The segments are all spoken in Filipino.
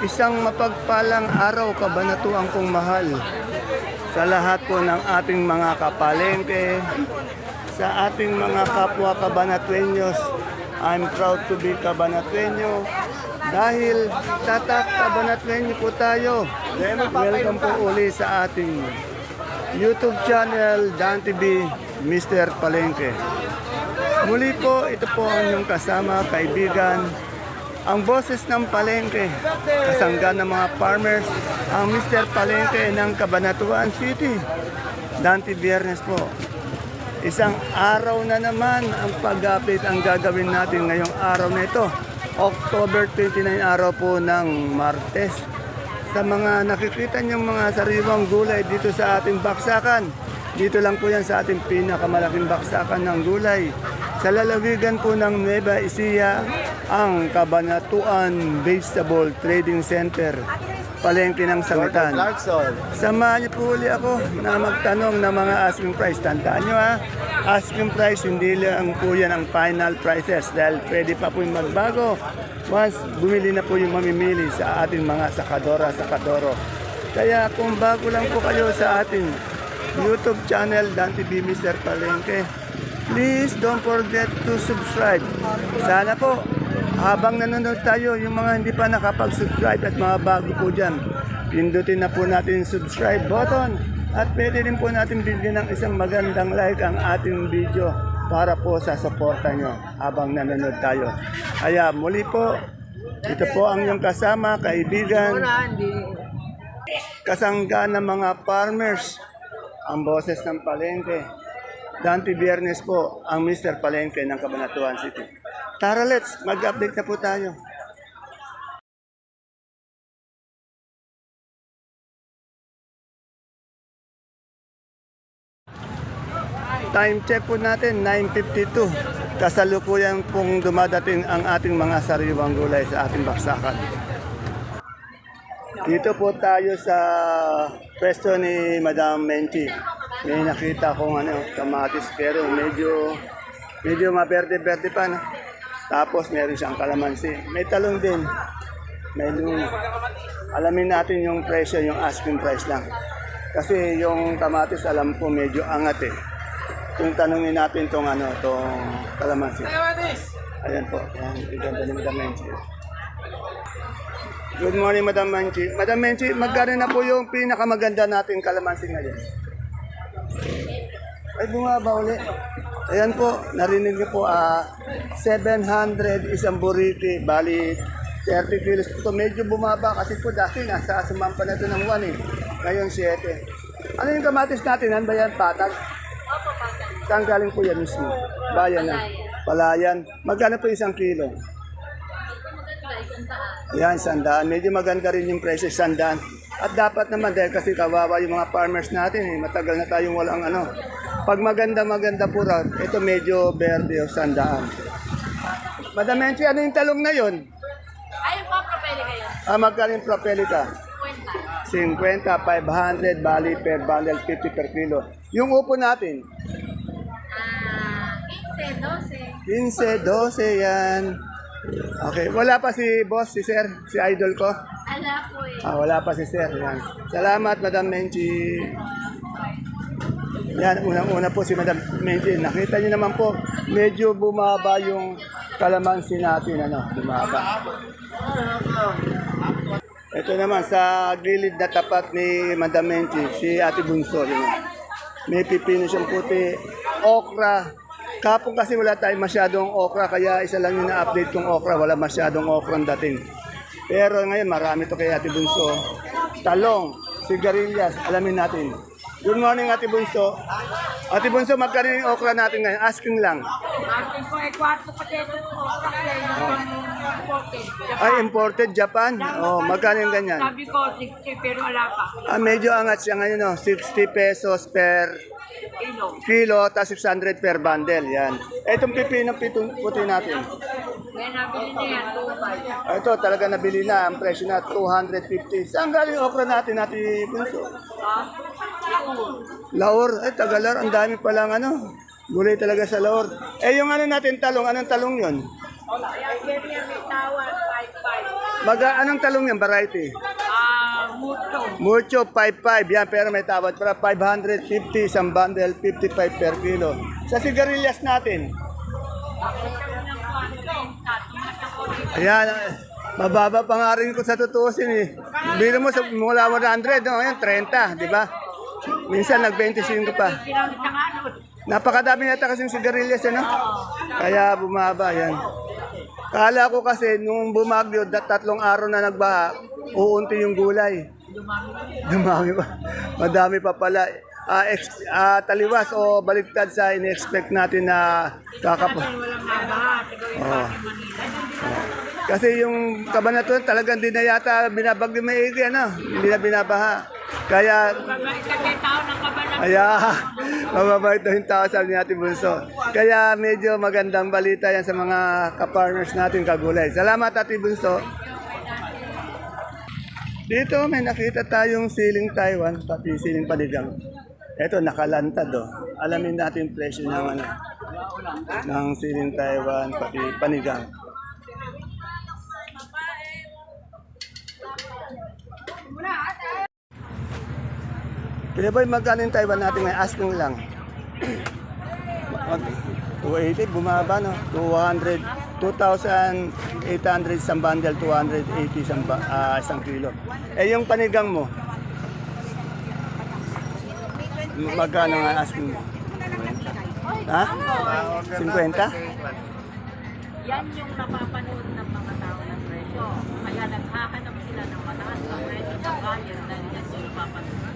Isang mapagpalang araw kabanatuan kong mahal sa lahat po ng ating mga kapalengke, sa ating mga kapwa kabanatuenyos. I'm proud to be kabanatuenyo dahil tatak kabanatuenyo po tayo. Welcome po uli sa ating YouTube channel Dan TV Mr. Palengke. Muli po, ito po ang inyong kasama, kaibigan, ang boses ng Palengke, kasangga ng mga farmers, ang Mr. Palengke ng Cabanatuan City. Dante Biernes po. Isang araw na naman ang pag-update ang gagawin natin ngayong araw na ito. October 29 araw po ng Martes. Sa mga nakikita niyong mga sariwang gulay dito sa ating baksakan, dito lang po yan sa ating pinakamalaking baksakan ng gulay. Sa lalawigan po ng Nueva Ecija, ang Kabanatuan Vegetable Trading Center, palengke ng Sangitan. Samahan niyo po uli ako na magtanong ng mga asking price. Tandaan niyo ha, asking price hindi lang po yan ang final prices dahil pwede pa po yung magbago once bumili na po yung mamimili sa ating mga sakadora, sakadoro. Kaya kung bago lang po kayo sa ating YouTube channel, Dan TV Mr. Palengke, please don't forget to subscribe. Sana po, habang nanonood tayo, yung mga hindi pa nakapag-subscribe at mga bago po dyan, pindutin na po natin yung subscribe button at pwede rin po natin bigyan ng isang magandang like ang ating video para po sa suporta nyo habang nanonood tayo. Kaya muli po, ito po ang yung kasama, kaibigan, kasangga ng mga farmers, ang boses ng palengke. Dante Biernes po, ang Mr. Palengke ng Cabanatuan City. Tara, let's mag-update na po tayo. Time check po natin, 9.52. Kasalukuyan pong dumadating ang ating mga sariwang gulay sa ating baksakan. Dito po tayo sa pwesto ni Madam Menchi. May nakita kong ano, kamatis pero medyo medyo maberde-berde pa. No? Tapos meron siyang kalamansi. May talong din. May lung. Alamin natin yung presyo, yung asking price lang. Kasi yung kamatis alam ko medyo angat eh. Kung tanungin natin tong ano, tong kalamansi. Ayan po, yan, iganda ni Madam Menchi. Good morning, Madam Menchi. Madam Menchi, magkano na po yung pinakamaganda nating kalamansi ngayon? Ay, bumaba uli. Ayan po, narinig niyo po, ah, 700 isang buriti, bali 30 kilos po ito. Medyo bumaba kasi po dati nasa sumampa na ito ng 1 eh. Ngayon 7. Ano yung kamatis natin? Ano ba yan? Patag? Saan galing po yan mismo? Bayan na. Palayan. Magkano po isang kilo? Ayan, sandaan. Medyo maganda rin yung presyo, sandaan. At dapat naman dahil kasi kawawa yung mga farmers natin, eh, matagal na tayong walang ano. Pag maganda maganda po raw, ito medyo verde o sandaan. Madam Menchi, ano yung talong na yun? Ayun po, propeli kayo. Ah, magkano yung propelita? Kwenta. 50, 500, bali per bundle, 50 per kilo. Yung upo natin, Ah, 15, 12. 15, 12 yan. Okay, wala pa si boss, si sir, si idol ko. Ala po eh. Ah, wala pa si sir. Yan. Salamat, Madam Menchi. Yan, unang-una po si Madam Menchi. Nakita niyo naman po, medyo bumaba yung kalamansi natin. Ano, bumaba. Ito naman, sa gilid na tapat ni Madam Menchi, si Ate Bunso. Yun. May pipino siyang puti, okra. Kapon kasi wala tayong masyadong okra, kaya isa lang yung na-update kong okra. Wala masyadong okra dating. Pero ngayon, marami to kay Ate Bunso. Talong, sigarilyas, alamin natin. Good morning, Ate Bunso. Ate Bunso, magkano yung okra natin ngayon? Asking lang. Atin po ay kwarto pateto po. Kasi yung imported. Ay, imported Japan. Oh, magkano yung ganyan? Sabi ko, 60 pero wala pa. Ah, medyo angat siya ngayon, no? 60 pesos per Kilo. kilo, tapos 600 per bundle. Yan. Itong pipino pitong puti natin. Kaya nabili na yan, 2 Ah, Ito, talaga nabili na. Ang presyo na 250. Saan galing okra natin, Ate Bunso? Ah, Laor, ay Tagalar, ang dami palang ano. Gulay talaga sa Laor. Eh yung ano natin talong, anong talong yon? Kaya ganyan may tawad, 5-5. Maga, anong talong yan, variety? Ah, muto. Mucho, 5.5 yan, pero may tawad para 550 isang bundle, 55 per kilo. Sa sigarilyas natin, ayan, eh, mababa pa nga rin ko sa tutusin eh. Biro mo sa mula 100, no? Ayan, 30, di ba? Minsan nag-25 pa. Napakadami nata kasing sigarilyas, ano? Kaya bumaba, yan. Kala ko kasi nung bumagyo, tatlong araw na nagbaha, uunti yung gulay. Dumami pa. Madami pa pala. Ah, ex- ah, taliwas o baliktad sa in-expect natin na kakap... Manila. Kasi yung kabanatuan talagang di na yata binabagyo maigi, ano? Hindi na binabaha. Kaya. Kaya, mababait na yung tao sabi Ate Bunso. Kaya medyo magandang balita yan sa mga kapartners natin kagulay. Salamat Ate Bunso. Dito may nakita tayong siling Taiwan, pati siling panigang. Ito, nakalantad oh. Alamin natin yung presyo ng, ano, ng siling Taiwan, pati panigang. Kaya ba magkano yung Taiwan natin ngayon? Asking lang. 280, bumaba no? 200, 2,800 isang bundle, 280 isang, ah, isang kilo. Eh yung panigang mo? Magkano nga asking mo? Ha? 50? Yan yung napapanood ng mga tao ng presyo. Kaya naghahanap sila ng mataas na presyo sa buyer dahil yan yung napapanood.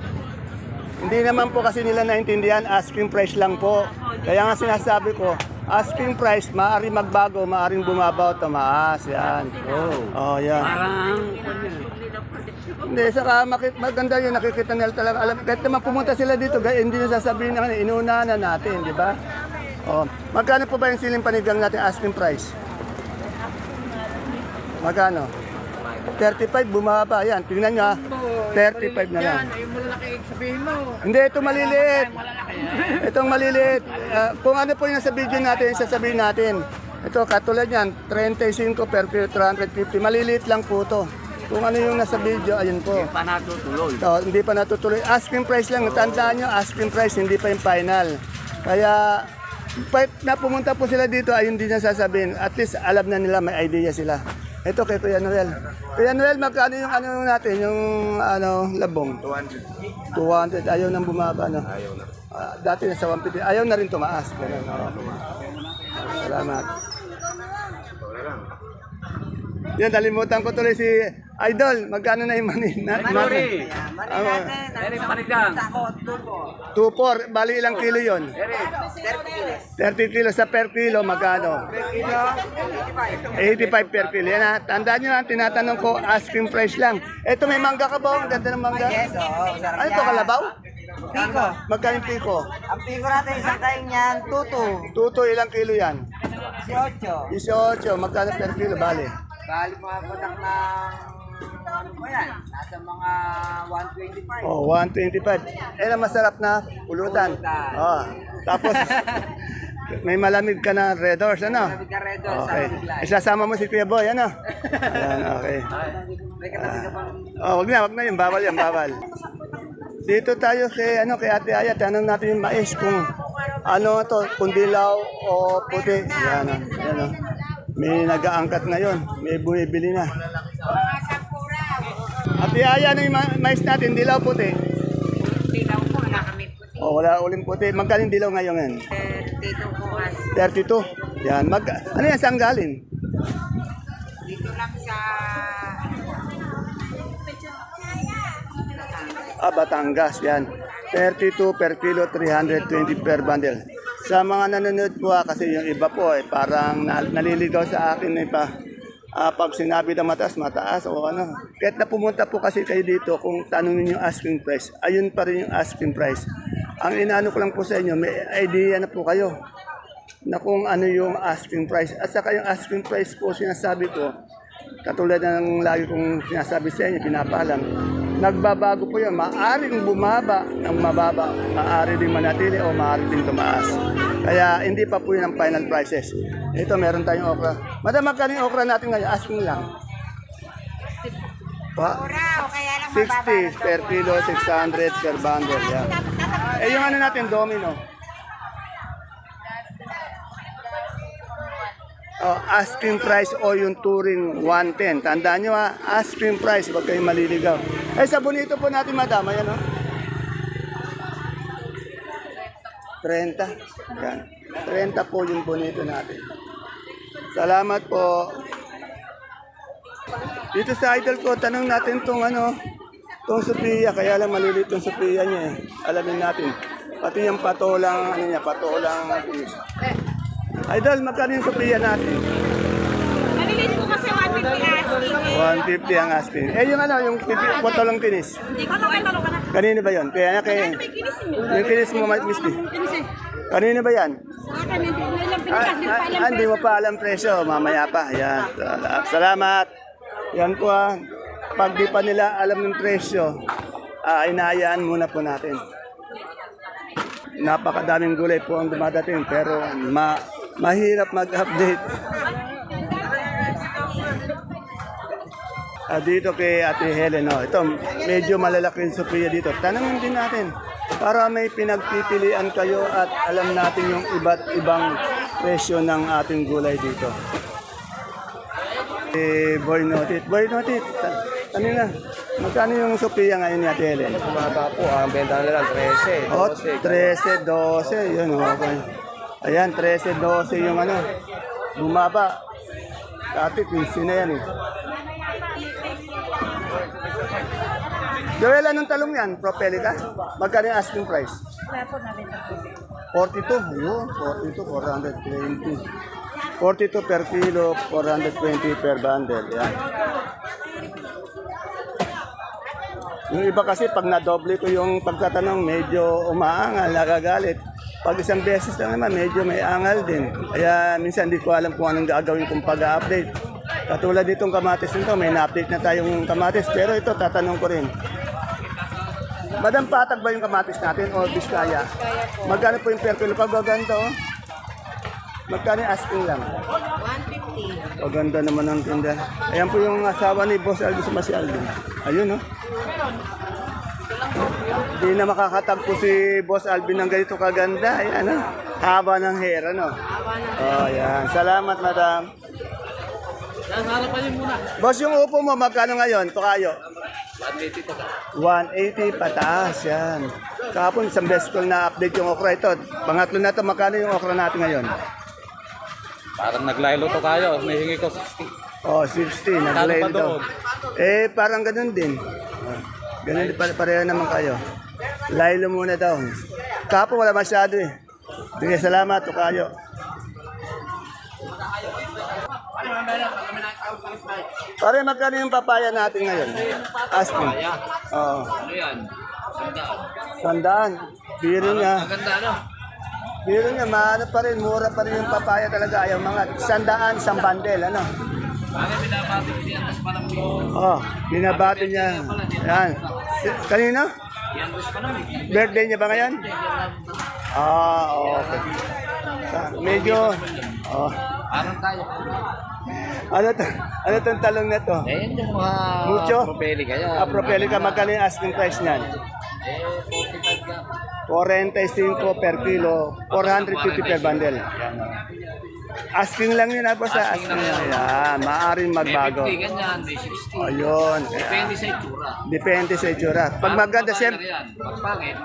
Hindi naman po kasi nila naintindihan, asking price lang po. Kaya nga sinasabi ko, asking price, maaari magbago, maaring bumaba o tumaas. Yan. Oh, yan. Hindi, saka makit, maganda yun, nakikita nila talaga. Alam, kahit naman pumunta sila dito, gaya, hindi na sasabihin na kanina, inuunahan na natin, di ba? Oh, magkano po ba yung siling panigang natin asking price? Magkano? 35, bumaba. Yan, tingnan nyo ah. 35 na lang. Ay, malaki sabihin mo. Hindi, ito maliliit. Itong maliliit. Ah, kung ano po yung nasa video natin, sasabihin natin. Ito, katulad yan, 35 per kilo, 350. Maliliit lang po to. Kung ano yung nasa video, ayun po. pa natutuloy. So, hindi pa natutuloy. Asking price lang. Tandaan nyo, asking price, hindi pa yung final. Kaya, pa, na pumunta po sila dito, ayun din na sasabihin. At least, alam na nila, may idea sila. Ito kay Kuya Noel. Kuya Noel, magkano yung ano natin, yung ano, labong? 200. 200. Ayaw nang bumaba, no? Ayaw na. dati nasa 150. Ayaw na rin tumaas. Ganun, no? Salamat. Yan, nalimutan ko tuloy si Idol. Magkano na yung mani? Na, Manuri. Ah, Eri panigang. 2-4, bali ilang kilo yon? 30 kilo sa per kilo, magkano? 85 per kilo. Yan ha, tandaan nyo ha, tinatanong ko, asking price lang. Ito may mangga ka ba? Ang ganda ng mangga. Yes, oo. Ano to, kalabaw? Piko. Magkano yung piko? Ang piko natin isang taing yan, tutu. Tuto, ilang kilo yan? 18. 18, magkano per kilo, bali? Bali mga kodak ng ano ba yan? Nasa mga 125. Oh, 125. Eh, na masarap na pulutan. Pulutan. Oh, tapos, may malamig ka na red horse, ano? Sabi ka red doon, Okay. Isasama mo si Kuya Boy, ano? Ayan, okay. Bang Oh, wag na, wag na yun. Bawal yan, bawal. Dito tayo kay, ano, kay Ate Aya. Tanong natin yung mais kung ano to, kung dilaw o puti. Yan, oh. yan, oh. May nag-aangkat ngayon. May bumibili na. Ate Aya, ano yung ma- mais natin? Dilaw puti? Tilaw po, wala kami puti. Oh, wala uling puti. Magkano yung dilaw ngayon? Yan? Dito po as 32. Yan. Mag, ano yan? Saan galing? dito lang sa Ah, Batangas, yan. 32 per kilo, 320 per bundle. Sa mga nanonood po ah, kasi yung iba po eh, parang na- naliligaw sa akin eh pa. Ah, pag sinabi na mataas, mataas o ano. Kahit na pumunta po kasi kayo dito, kung tanongin yung asking price, ayun pa rin yung asking price. Ang inaano ko lang po sa inyo, may idea na po kayo na kung ano yung asking price. At saka yung asking price po sinasabi ko, katulad ng lagi kong sinasabi sa inyo, pinapaalam, nagbabago po yun. Maaring bumaba ng mababa, maaari din manatili o maaari din tumaas. Kaya hindi pa po yun ang final prices. Ito, meron tayong okra. Madam, magkano yung okra natin ngayon? Asking lang. Pa, 60 per kilo, 600 per bundle. Yan. Eh, yung ano natin, domino. Oh, asking price o yung touring 110. Tandaan nyo ha, asking price, huwag kayong maliligaw. Eh, sa bonito po natin, madam, ayan o. 30. Yan. 30 po yung bonito natin. Salamat po. Dito sa idol ko, tanong natin tong ano, tong Sophia, kaya lang maliliit tong Sophia niya eh. Alamin natin. Pati yung patolang, ano niya, patolang tinis. Idol, magkano yung Sophia natin? Nalilito ko kasi 150 asking. 150 ang asking. Eh, yung ano, yung titi- patolang tinis. Hindi ko naman tanong ka na. Kanino ba yun? Kaya na kay... May kinis mo. Yung kinis mo, Misty. Kinis eh. Kanino ba yan? Sa akin, hindi mo ilang Ah, pinikas. Hindi pa ah, ah, Hindi mo pa alam presyo, mamaya pa. Yan. Sal- Salamat. Yan po ah. Pag di pa nila alam ng presyo, ah, inayaan muna po natin. Napakadaming gulay po ang dumadating pero ma mahirap mag-update. Ah, dito kay Ate Helen, oh. ito medyo malalaki yung Sophia dito. Tanongin din natin para may pinagpipilian kayo at alam natin yung iba't ibang presyo ng ating gulay dito. Eh, Boy Notit. Boy Notit, ano na? Magkano yung Sophia ngayon ni Ate Helen? Bumaba po, ang benta nila 13, Oh, 13, 12, yun, okay. Ayan, 13, 12 yung ano, bumaba. Dati, 15 na yan eh. Joel, anong talong yan? Propelica? Magkano yung asking price? 42, yun, 42, 420. 42 per kilo, 420 per bundle. Yan. Yung iba kasi pag nadoble ko yung pagtatanong, medyo umaangal, nagagalit. Pag isang beses lang naman, medyo may angal din. Kaya minsan hindi ko alam kung anong gagawin kong pag-update. Katulad ditong kamatis nito, may na-update na tayong kamatis. Pero ito, tatanong ko rin. Madam, patag ba yung kamatis natin o biskaya? Magkano po yung per kilo? Pagaganda oh. Magkano asking lang? 150. Paganda naman ang tinda. Ayan po yung asawa ni Boss Alvin sa si Alvin. Ayun oh. Hindi na makakatagpo si Boss Alvin ng ganito kaganda. Ayan oh. Haba ng hair ano. Oh, yan. Salamat, madam. Boss, yung upo mo, magkano ngayon? Tukayo? 180 pataas, yan. Kahapon, isang beses ko na update yung okra ito. Pangatlo na ito, magkano yung okra natin ngayon? Parang naglaylo to kayo, may hingi ko 60. Oh, 60, nag-lay pa ito. doon? Eh, parang ganun din. Ganun pare- pareho naman kayo. Laylo muna daw. Kahapon, wala masyado eh. Sige, salamat, tukayo. Pare, magkano yung papaya natin ngayon? Asking. Oo. Ano yan? Sandaan. Biro niya. Maganda ano? Biro niya, maano pa rin, mura pa rin yung papaya talaga. Ayaw mga sandaan, isang bandel, ano? Yan? Oh, binabati niya. Yan. Yan naman. Birthday niya ba ngayon? Ah, okay. Medyo, oh. Parang tayo. Ano to? Ano tong talong na to? Eh, yan yung mga Mucho? propeli kaya. Ah, propelica, magkano yung asking price niyan? Eh, 45 ka. 45 per kilo, 450 per bundle. Asking lang yun ako sa asking. Asking lang. Yan, maaaring May magbago. 50 ganyan, may 60. Ayun. Depende sa itsura. Depende sa itsura. Pag maganda, Parang siyem, babae na yan. Pag pangit,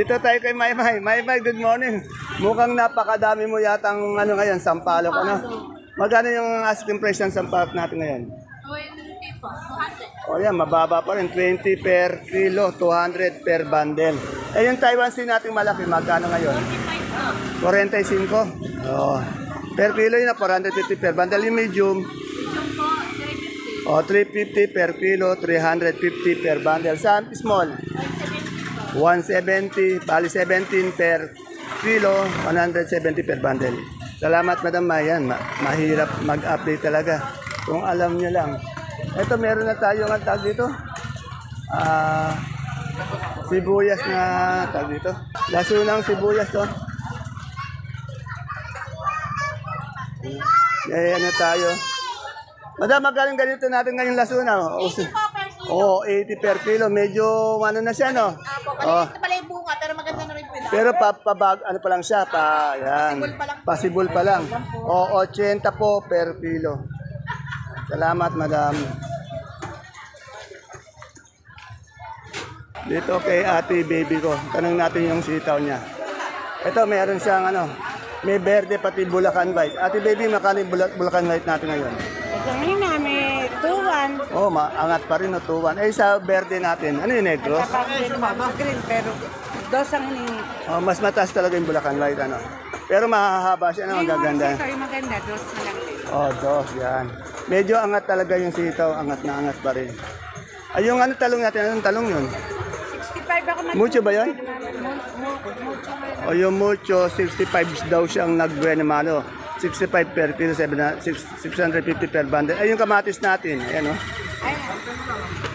dito tayo kay Maymay. Maymay, good morning. Mukhang napakadami mo yatang ano ngayon, sampalok. Ano? Magkano yung asking price ng sampalok natin ngayon? 20 po. O yan, mababa pa rin. 20 per kilo, 200 per bundle. Eh yung Taiwan Sea natin malaki, magkano ngayon? 45. Oh. Per kilo yun na 450 per bundle. Yung medium, o 350 per kilo, 350 per bundle. Sa small, 170, bali 17 per kilo, 170 per bundle. Salamat Madam Mayan, Ma- mahirap mag-update talaga. Kung alam nyo lang. Ito meron na tayo ng tag dito. Ah, sibuyas na tag dito. Lasunang sibuyas to. Eh, ano tayo? Madam, magaling ganito natin ngayong lasuna. O, si- Oo, 80 per kilo. Medyo ano na siya, no? Oh. pala yung bunga, pero maganda na rin po Pero pa, pabag, ano pa lang siya, pa, yan. Possible pa lang. O, 80 po per kilo. Salamat, madam. Dito kay ate baby ko. Tanong natin yung sitaw niya. Ito, meron siyang ano, may berde pati Bulacan White. Ate baby, makano yung Bula- Bulacan White natin ngayon? Ito ngayon namin, tuwan. Oh, maangat pa rin, no, tuwan. Eh, sa berde natin, ano yung negros? Kapag green, pero dos ang hiningi. Oh, mas mataas talaga yung Bulacan White, ano. Pero mahahaba siya, ano, magaganda. Ito yung maganda, dos na lang. Oh, dos, yan. Medyo angat talaga yung sitaw, angat na angat pa rin. Ay, yung ano talong natin, anong talong yun? 65 ako nag- Mucho ba yun? O yung mucho, 65 daw siyang nagbuenamano. 65 per kilo, 7 6- 650 per bundle. Ay, yung kamatis natin, ayan o.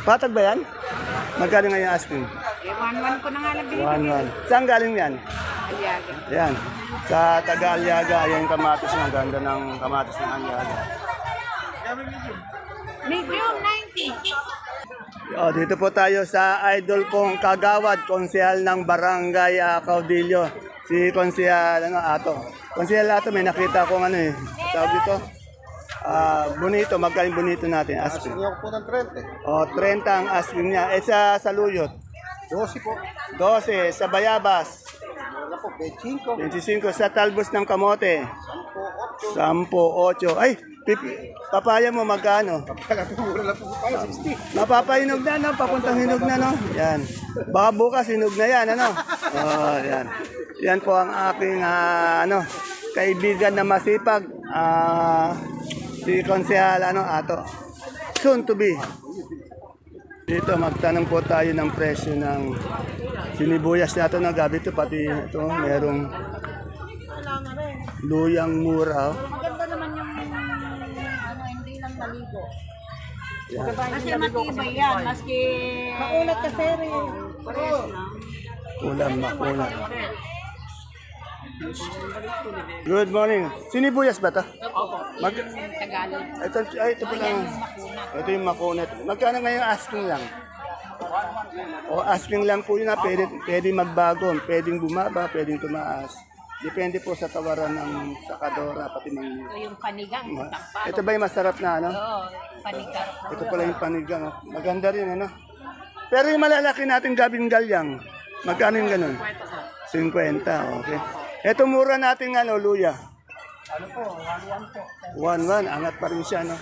Patag ba yan? Magkano nga yung asking? Eh, one-one ko na nga. One, one. Saan galing yan? Aliaga. Ayan. Sa taga Aliaga, ayan yung kamatis. Ang ganda ng kamatis ng Aliaga. Medium, 90. O, dito po tayo sa idol kong kagawad, konsehal ng barangay uh, Caudillo. Si konsehal, ano, Ato. Konsehal Ato, may nakita akong ano eh. Tawag dito. Ah, bonito, magkaling bonito natin, asking. Yung po ng 30. O, 30 ang asking niya. Eh, sa saluyot. 12 po. 12, sa bayabas. Po, 25. 25, sa talbos ng kamote. 10, 8. Ay, pipi, papaya mo magkano? Mura lang po tayo, 60. Mapapahinog na, no? Papuntang hinog na, no? Yan. Baka bukas, hinog na yan, ano? Oh, yan. Yan po ang aking, ah, ano, kaibigan na masipag. Ah, si Konsehal, ano, ato. Soon to be. Dito, magtanong po tayo ng presyo ng sinibuyas natin na gabi ito, pati ito, merong luyang mura. oh. Maganda naman yung ano, hindi lang maligo. Kasi matibay yan, maski... Maulat ka, sir. eh. Ulam, makulam. Good morning. Sinibuyas ba to? Mag Tagalog. ito, ay, ito pa lang. Ito yung makunat. Magkano ngayon asking lang? O asking lang po yun na pwede, pwede magbago, pwedeng bumaba, pwedeng tumaas. Depende po sa tawaran ng sakadora, pati ng... Ito yung panigang, takpa. Ito ba yung masarap na ano? Oo, panigang. Ito pala yung panigang. oh. Maganda rin, ano? Pero yung malalaki natin gabing galyang, magkano yung ganun? 50, okay. Ito mura natin ano, luya. Ano po, 1-1 po. 1-1, angat pa rin siya, no?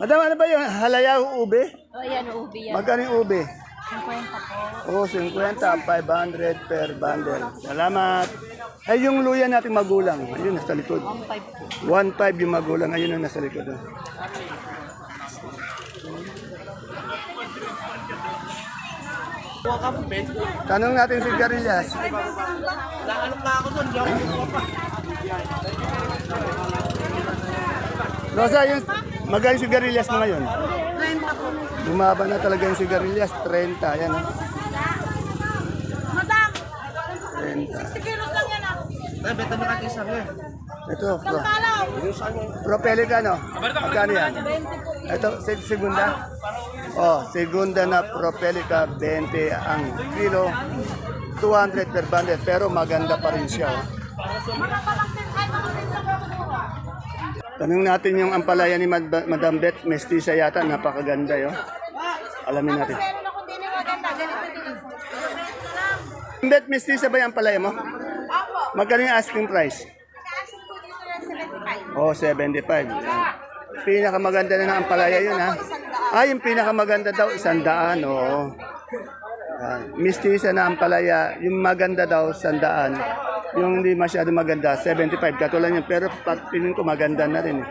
Madam, ano ba yung halaya ube? Oh, yan, ubi yan. Magkano yung ube? 50 po. Oh, 50, 500 per bundle. Salamat. Ay, yung luya natin magulang. Ayun, nasa likod. 1.5 po. 1.5 yung magulang. Ayun ang nasa likod. Oh. Tanong natin si Garillas. Rosa, yung magkano si Garillas mo ngayon? Bumaba na talaga yung sigarilyas, 30. Yan. oh. Madam, 30. 60 kilos lang yan ah. Ito, pro. Propelica, no? Magkano yan? Ito, segunda? Oh, segunda na Propelica, 20 ang kilo. 200 per bundle, pero maganda pa rin siya. Oh. Tanong natin yung ampalaya ni Mad- Madam Beth, mestiza yata, napakaganda yun. Alamin natin. Beth, mestiza ba yung ampalaya mo? Apo. Magkano yung asking price? Kaso po dito ng 75. Oh, 75. Yan. Pinakamaganda na ng ampalaya yun, ha? Ah, yung pinakamaganda daw, isang daan, oo. Yan. Mistisa na ampalaya, yung maganda daw, sandaan. Yung hindi masyado maganda, 75. Katulad yun, pero pag tingin ko maganda na rin. eh.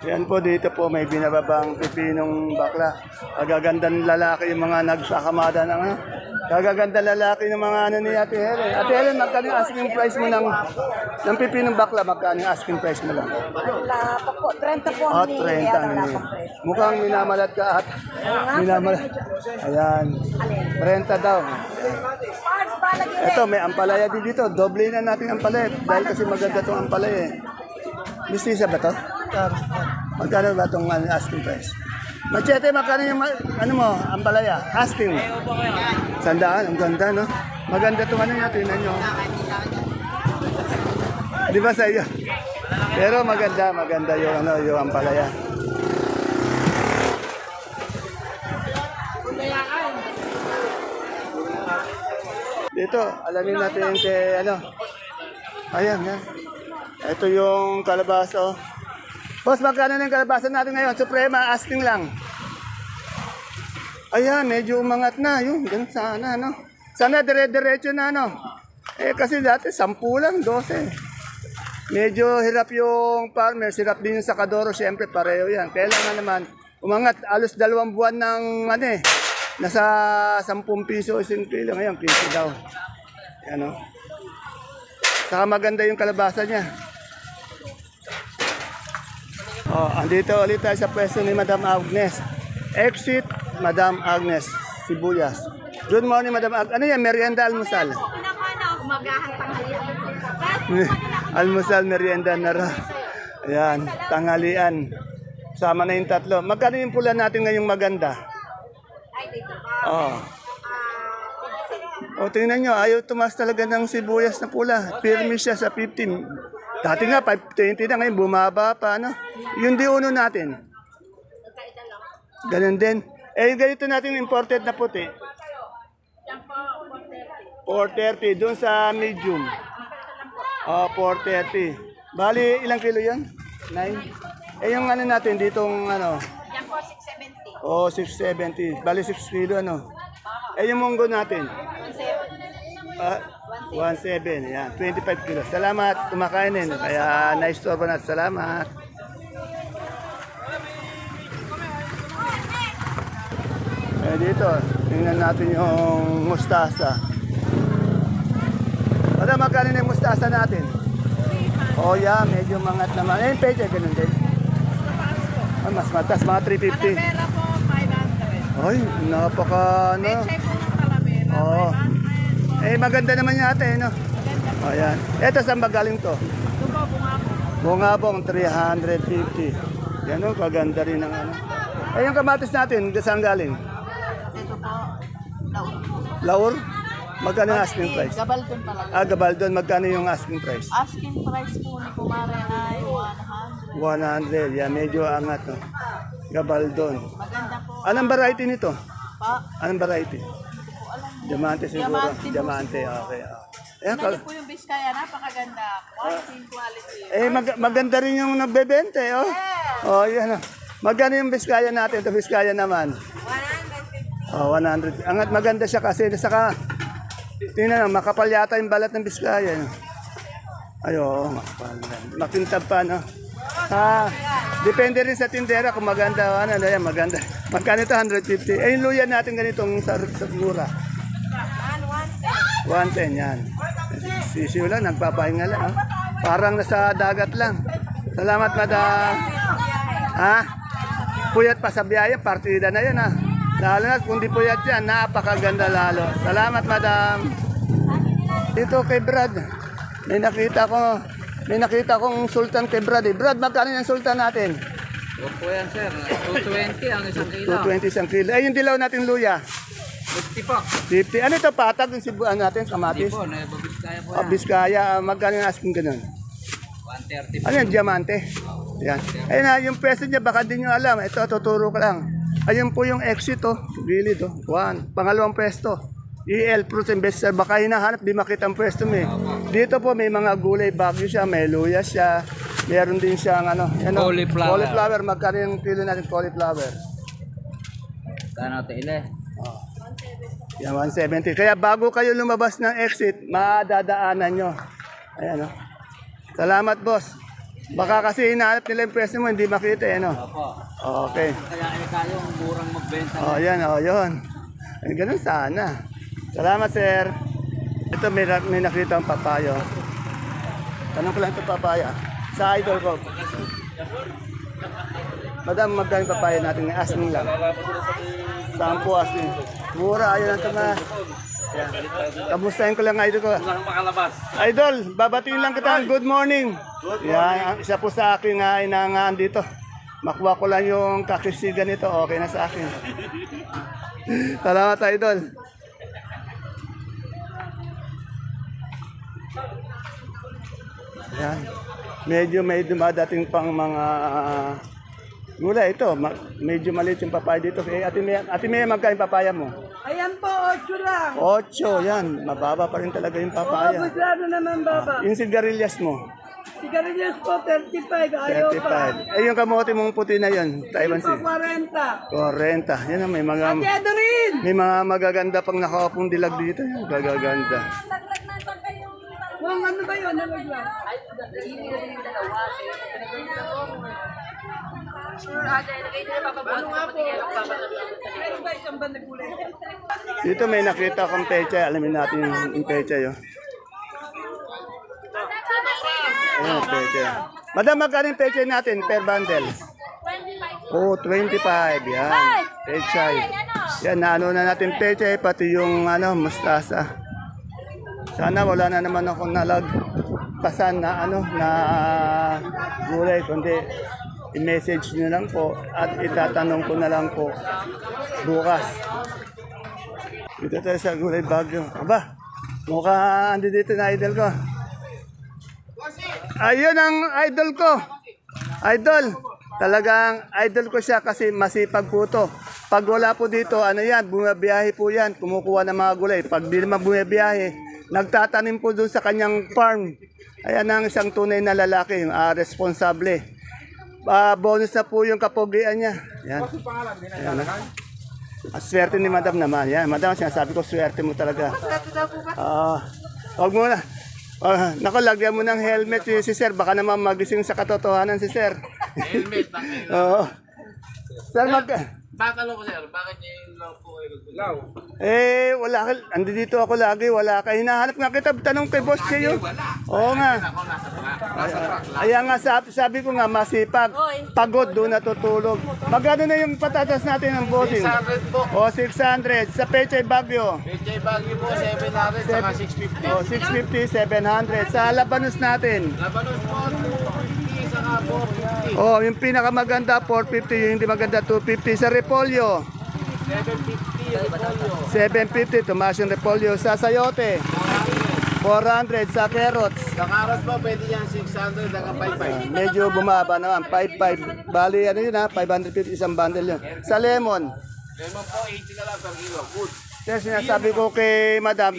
Yan po dito po may binababang pipinong bakla. Kagagandang lalaki yung mga nagsakamada ng ano. Kagagandang lalaki ng mga ano ni Ate Helen. Ate Helen, magkano yung asking price mo ng, ng pipinong bakla? Magkano yung asking price mo lang? Wala pa po. 30 po Oh, 30 ang hinihingi. Mukhang minamalat ka at minamalat. Ayan. 30 daw. Ito, may ampalaya din dito. Doble na natin ang ampalaya. Dahil kasi maganda itong ampalaya eh. Mistisa ba to? Magkano ba itong ano, asking price? Machete, magkano yung ano mo, ang palaya? Asking. Sandaan, ang ganda, no? Maganda itong ano niya, tingnan nyo. Di ba sa iyo? Pero maganda, maganda yung ano, yung ampalaya. Dito, alamin natin kay ano. Ayan, yan. Ito yung kalabasa. oh. Boss, magkano na yung kalabasa natin ngayon? Suprema, asking lang. Ayan, medyo umangat na. Yun, ganun sana, no? Sana dire-diretso na, no? Eh, kasi dati, 10 lang, 12. Medyo hirap yung farmer, hirap din yung sakadoro, siyempre pareho yan. Kailangan naman, umangat, alos dalawang buwan ng, ano eh, nasa 10 piso, 5 kilo. Ngayon, 15 daw. Yan, no? Saka maganda yung kalabasa niya. Oh, andito ulit tayo sa pwesto ni Madam Agnes. Exit, Madam Agnes, Sibuyas. Good morning, Madam Agnes. Ano yan? Merienda almusal? Na umagahan tanghalian. almusal, merienda na ra. Ayan, tanghalian. Sama na yung tatlo. Magkano yung pula natin ngayong maganda? Ay, dito. Oh. O tingnan nyo, ayaw tumas talaga ng sibuyas na pula. Pirmi siya sa 15. Dati nga, 520 na ngayon, bumaba pa, ano? Yung di uno natin. Ganun din. Eh, yung ganito natin imported na puti. 430. Doon sa medium. Oh, 430. Bali, ilang kilo yun? 9? Eh, yung ano natin, ditong ano, Yan po, 670. Oh, 670. Bali 6 kilo ano. Eh yung munggo natin. 17. Ah, 17. Yan, 25 kilo. Salamat, kumakainin. Kaya na-store na. Salamat. Eh dito, tingnan natin yung mustasa. Wala magkano na yung mustasa natin? Oh yeah, medyo mangat naman. Eh, peche, ganun din. Ah, mas matas, mga 350. Talavera po, 500. Ay, napaka ano. Peche po Oo. 500 po. Eh, maganda naman yata eh, no? Maganda po. Ayan. Ito, saan ba galing to? Ito po, bunga po. Bungabong, 350. Yan o, kaganda rin ang ano. Eh, yung kamatis natin, saan galing? Ito po, po. Laur? Magkano yung asking price? Gabaldon pala. Ah, Gabaldon, magkano yung asking price? Asking price po ni Kumare ay 100. 100. Yan, medyo angat, no? Gabaldon. Maganda po. Anong variety nito? Pa, Anong variety? Diamante siguro. Diamante po Diamante, okay. ah. Ayan, kal- po yung Biskaya, napakaganda. Quality, quality. eh, mag- maganda rin yung nagbebente, oh. Oh, yan. oh. Magkano yung Biskaya natin? Ito Biskaya naman. 150. Oh, 100. Angat maganda siya kasi saka tingnan mo, makapal yata yung balat ng Biskaya. no? Ay, oo, makapal. yan. Makintab pa, no? Ah, depende rin sa tindera kung maganda o ano, ano yan, maganda. Magkano ito? 150. Eh, yung luya natin ganitong sa, sa mura. 110 yan. Si Shula, nagpapahinga lang. ah. Parang nasa dagat lang. Salamat, madam. Ha? Puyat pa sa biyaya, partida na yun ha. Lalo na kung di puyat yan, napakaganda lalo. Salamat, madam. Dito kay Brad, may nakita ko, may nakita kong sultan kay Brad. Eh. Brad, magkano yung sultan natin? Huwag po yan, sir. 220 ang isang kilo. 220 isang kilo. Eh, yung dilaw natin luya, 50 po. 50. Ano ito, patag yung sibuan natin, kamatis? Po, nababis kaya po Oh, yan. Biskaya, ah, magkano yung asking ganun? 130 po. Ano yan, diamante? Yan. Ayun na, yung pwesto niya, baka di nyo alam. Ito, tuturo ko lang. Ayun po yung exit, oh. Gilid, oh. One. Pangalawang pwesto. EL Fruits Investor. Baka hinahanap, di makita ang pwesto mo eh. Dito po, may mga gulay bagyo siya, may luya siya. Meron din siyang ano, ano Cauliflower. cauliflower. Magkano yung kilo natin cauliflower? Kano ito ile? Yan, 170. Kaya bago kayo lumabas ng exit, madadaanan nyo. Ayan, oh. Salamat, boss. Baka kasi hinahanap nila yung pwesto mo, hindi makita, eh, no? Opo. Okay. Kaya eh tayong murang magbenta. Oh, yan, oh, yun. Ay, ganun sana. Salamat, sir. Ito, may, may nakita ang papayo. Tanong ko lang ito papaya. Sa idol ko. Madam, magkano papaya natin? Asking lang. Sampo asking. Mura, ayun ang tama. Yan. Kamustahin ko lang idol ko. Idol, babatiin lang kita. Good morning. Yan, ang isa po sa akin nga inangaan dito. Makuha ko lang yung kakisigan nito. Okay na sa akin. Salamat, idol. Yan. Medyo may dumadating pang mga gulay ito. Ma- medyo maliit yung papaya dito. Eh, ate Mea, ate Mea magkain papaya mo? Ayan po, 8 lang. Ocho, yan. Mababa pa rin talaga yung papaya. Masyado naman baba. Yung sigarilyas mo? Sigarilyas po, 35. Ayaw pa. 35. Eh, yung kamote mong puti na yun, Taiwan Sea. 40. 40. Yan ang may mga, Ate rin! may mga magaganda pang nakakapong dilag dito. Yan, gagaganda. Kung ano ba yun? Ano ba? Meron ba isang banda kulay? Dito may nakita akong pecha. Alamin natin yung, pecha yun. Ayan, ang pecha. Madam, magkano yung pecha natin per bundle? Oh, 25. Yan. Pechay. Yan, naano na natin pechay, pati yung ano, mustasa. Sana wala na naman ako nalagpasan na ano, na gulay, kundi i-message nyo lang po at itatanong ko na lang po bukas. Dito tayo sa gulay bagyo. Aba, mukha andi dito na idol ko. Ayun ang idol ko. Idol. Talagang idol ko siya kasi masipag po to. Pag wala po dito, ano yan, bumabiyahe po yan, kumukuha ng mga gulay. Pag di naman bumabiyahe, nagtatanim po doon sa kanyang farm. Ayan ang isang tunay na lalaki, ah, responsable. Ah, bonus na po yung kapogian niya. Yan. Ayan, ah. Ang swerte ni madam naman. Yan, madam, sinasabi ko, swerte mo talaga. Ah, wag mo na. Ah, nako, lagyan mo ng helmet si, si sir. Baka naman magising sa katotohanan si sir. Helmet, Oo. Sir, mag... Bakalo ko sir, bakit niya yung lang po kayo naglaw? Eh, wala ka. Andi dito ako lagi. Wala ka. Hinahanap nga kita. Tanong kay boss kayo. Oo nga. Ako nasa truck. Nasa truck lang. Ayan nga, sabi, sabi ko nga, masipag. Pagod, doon natutulog. Magkano na yung patatas natin ng bossing? 600 po. O, 600. Sa Pechay Bagyo. PJ Baguio po, 700 saka 650. O, 650, 700. Sa Labanos natin. Labanos po, 250 saka 450. Oh, yung pinakamaganda 450, yung hindi maganda 250 sa repolyo. 750 yung polio. 750 tumaas yung repolyo sa sayote. 400 sa carrots. Sa carrot po, pwede yan 600 hanggang 55. Medyo bumaba naman, 55. Bali, ano yun ha, 550 isang bundle yun. Sa lemon, Lemon po, 80 na lang per kilo. Good. sir, sinasabi ko kay madam,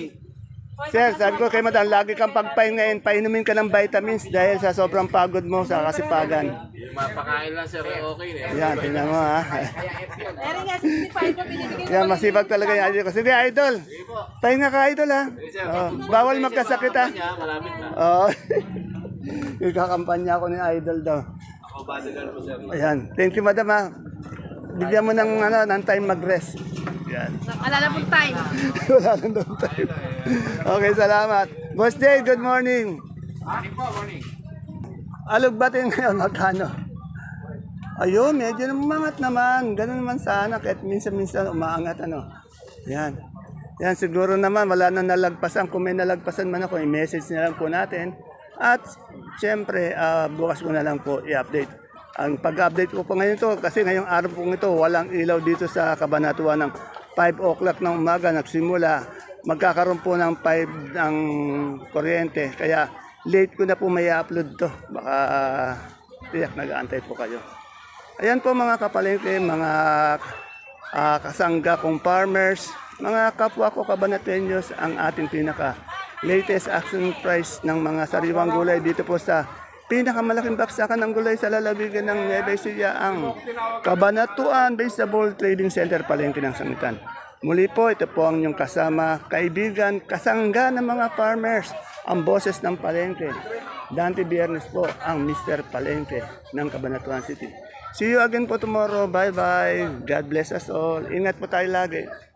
sir, sabi ko kay madam, lagi kang pagpahingain, painumin ka ng vitamins dahil sa sobrang pagod mo sa kasipagan. Yung mapakain lang sir, okay na. Yan, tingnan mo ha. Meron nga 65 na binibigay Yan, masipag talaga yung idol ko. Sige, idol. Pahinga ka, idol, ha? Oh, bawal magkasakit, ha? Kanya, malapit na. Oo. yung kakampanya ko ni idol daw. Ako bodyguard po sir. Ayan. Thank you, madam, ha? Bigyan mo ng, ano, ng time mag-rest. Yan. Alala mo time. Wala nang doon time. Okay, salamat. Boss Jay, good morning. Morning po, morning. Alugbatin ngayon, magkano? Ayun, medyo umangat naman. Ganun naman sana, kahit minsan-minsan umaangat, ano. Yan. Yan, siguro naman, wala nang nalagpasan. Kung may nalagpasan man ako, i-message na lang po natin. At, siyempre, ah, bukas ko na lang po i-update. Ang pag-update ko po ngayon to, kasi ngayong araw po ito, walang ilaw dito sa Kabanatuan ng 5 o'clock ng umaga nagsimula. Magkakaroon po ng 5 ng kuryente. Kaya, late ko na po may upload to. Baka tiyak nag-aantay po kayo. Ayan po mga kapalengke, mga ah, kasangga kong farmers, mga kapwa ko kabanatenyos, ang ating pinaka latest action price ng mga sariwang gulay dito po sa pinakamalaking baksakan ng gulay sa lalawigan ng Nueva Ecija, ang Kabanatuan Vegetable Trading Center, Palengke ng Sangitan. Muli po, ito po ang inyong kasama, kaibigan, kasangga ng mga farmers, ang boses ng Palengke. Dante Biernes po, ang Mr. Palengke ng Cabanatuan City. See you again po tomorrow. Bye-bye. God bless us all. Ingat po tayo lagi.